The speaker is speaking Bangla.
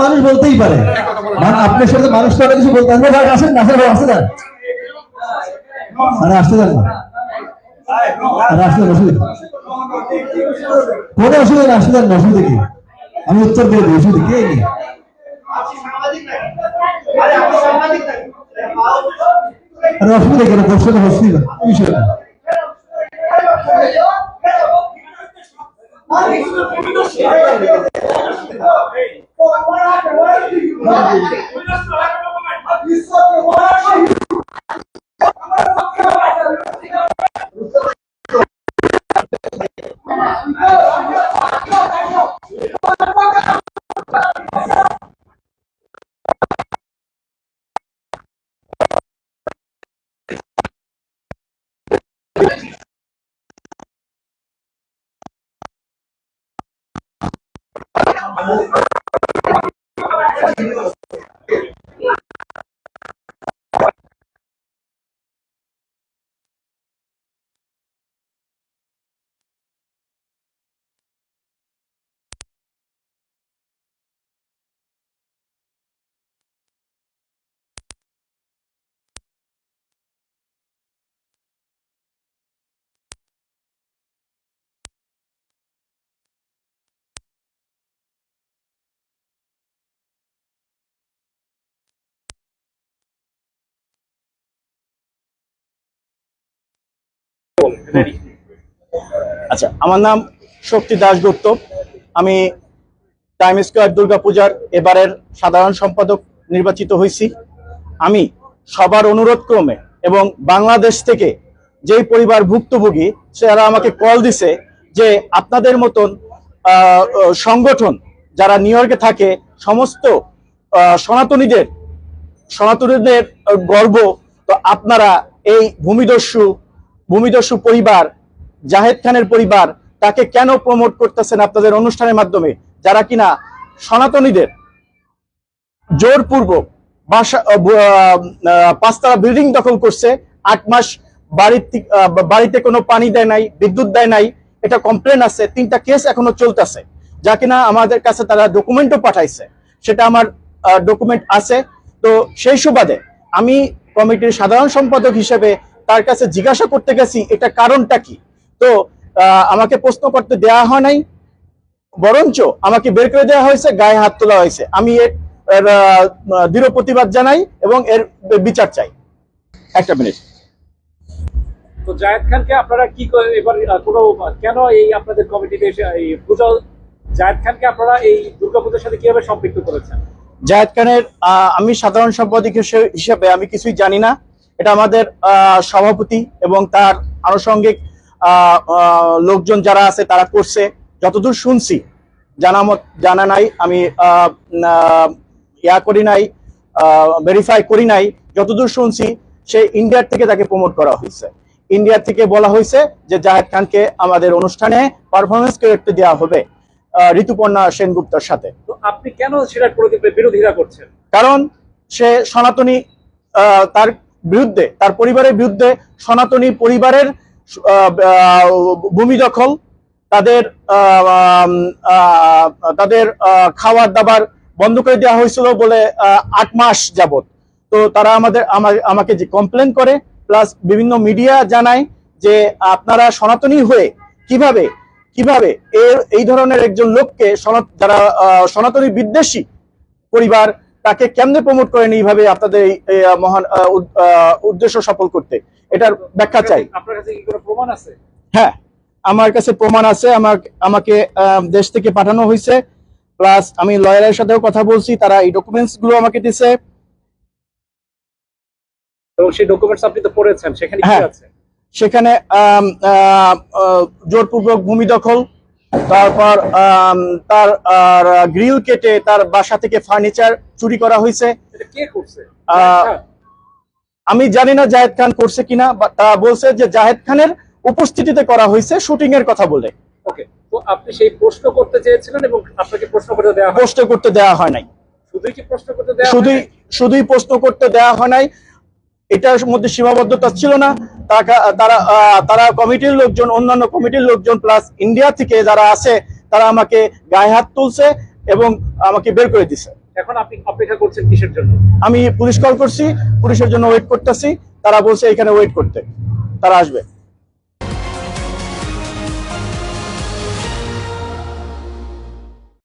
মানুষ বলতেই পারে। আপনার সাথে মানুষ তো কিছু বলতে আসবে। ভাই আসেন না ভাই আসতে দেন। আরে আসতে না। আসতে অসুবিধা কোনো অসুবিধা নেই আসতে দেন না অসুবিধা কি আমি উত্তর দিয়ে দিই অসুবিধা কে নেই আরে অসুবিধা কেন প্রশ্ন বিষয় না 哎呀 I'm over. আচ্ছা আমার নাম শক্তি দাশগুপ্ত। আমি টাইম স্কোয়ার দুর্গাপূজার এবারের সাধারণ সম্পাদক নির্বাচিত হয়েছি। আমি সবার অনুরোধ ক্রমে এবং বাংলাদেশ থেকে যেই পরিবার ভুক্তভোগী, সেরা আমাকে কল দিছে যে আপনাদের মতন সংগঠন যারা নিউ ইয়র্কে থাকে, সমস্ত সনাতনীদের সনাতনীদের গর্ব। তো আপনারা এই ভূমিদস্যু ভূমিদস্যু পরিবার, জাহেদ খানের পরিবার তাকে কেন প্রমোট করতেছেন আপনাদের অনুষ্ঠানের মাধ্যমে? যারা কিনা সনাতনীদের জোরপূর্বক বাসা পাঁচতলা বিল্ডিং দখল করছে, আট মাস বাড়িতে কোনো পানি দেয় নাই, বিদ্যুৎ দেয় নাই, এটা কমপ্লেন আছে, তিনটা কেস এখনও চলতেছে। যা কিনা আমাদের কাছে তারা ডকুমেন্টও পাঠাইছে, সেটা আমার ডকুমেন্ট আছে। তো সেই সুবাদে আমি কমিটির সাধারণ সম্পাদক হিসেবে তার কাছে জিজ্ঞাসা করতে গেছি এটা কারণটা কি? তো আমাকে প্রশ্ন করতে দেওয়া হয় নাই। বরঞ্চ আমাকে বের করে দেওয়া হয়েছে গায়ে হাত তোলা হয়েছে। আমি এর দৃঢ় প্রতিবাদ জানাই এবং এর বিচার চাই। একটা মিনিট। তো জায়েদ খানকে আপনারা কি এবার কোনো কেন এই আপনাদের কমিটিতে এসে এই পুজো জায়েদ খানকে আপনারা এই দুর্গাপূজার সাথে কীভাবে সম্পৃক্ত করেছেন? জাহেদ খানের আহ, আমি সাধারণ সম্পাদক হিসে- হিসেবে আমি কিছুই জানি না। এটা আমাদের সভাপতি এবং তার আনুষঙ্গিক লোকজন যারা আছে তারা করছে। যতদূর শুনছি জানা জানা নাই আমি ইয়া করি নাই ভেরিফাই করি নাই যতদূর শুনছি সে ইন্ডিয়ার থেকে তাকে প্রমোট করা হয়েছে। ইন্ডিয়া থেকে বলা হয়েছে যে জাহেদ খানকে আমাদের অনুষ্ঠানে পারফরমেন্স করতে দেওয়া হবে ঋতুপর্ণা সেনগুপ্তর সাথে। তো আপনি কেন সেটার প্রতি- বিরোধিতা করছেন। কারণ সে সনাতনী আহ, তার বিরুদ্ধে, তার পরিবারের বিরুদ্ধে সনাতনী পরিবারের ভূমি দখল, তাদের তাদের খাবার দাবার বন্ধ করে দেওয়া হয়েছিল বলে আট মাস যাবত তো তারা আমাদের আমা- আমাকে যে কমপ্লেন করে প্লাস বিভিন্ন মিডিয়া জানায় যে আপনারা সনাতনী হয়ে কীভাবে কীভাবে এর এই ধরনের একজন লোককে সনাত- যারা সনাতনী বিদ্বেষী পরিবার তাকে কেমনে প্রমোট করেন এইভাবে আপনাদের এই মহান উদ্দেশ্য সফল করতে? এটার ব্যাখ্যা চাই। আপনার কাছে কি কোনো প্রমাণ আছে? হ্যাঁ আমার কাছে প্রমাণ আছে আমার আমাকে দেশ থেকে পাঠানো হয়েছে। প্লাস আমি লয়ারের সাথেও কথা বলছি তারা এই ডকুমেন্টসগুলো আমাকে দিছে। তো সেই ডকুমেন্টস আপনি তো পড়েছেন সেখানে কি হ্যাঁ। আছে? সেখানে জোরপূর্বক ভূমি দখল তারপর তার গ্রিল কেটে তার বাসা থেকে ফার্নিচার চুরি করা হয়েছে। আমি জানি না জাহেদ খান করছে কিনা তারা বলছে যে জাহেদ খানের উপস্থিতিতে করা হয়েছে শুটিং এর কথা বলে। ওকে তো আপনি সেই প্রশ্ন করতে চেয়েছিলেন এবং আপনাকে প্রশ্ন করতে দেওয়া প্রশ্ন করতে দেওয়া হয় নাই। শুধুই কি প্রশ্ন করতে দেওয়া শুধুই শুধুই প্রশ্ন করতে দেওয়া হয় নাই। এটার মধ্যে সীমাবদ্ধতা ছিল না। তারা তারা কমিটির লোকজন অন্যান্য কমিটির লোকজন প্লাস ইন্ডিয়া থেকে যারা আছে তারা আমাকে গায়ে হাত তুলছে এবং আমাকে বের করে দিছে। এখন আপনি অপেক্ষা করছেন কিসের জন্য? আমি পুলিশ কল করছি পুলিশের জন্য ওয়েট করতেছি তারা বলছে এখানে ওয়েট করতে তারা আসবে।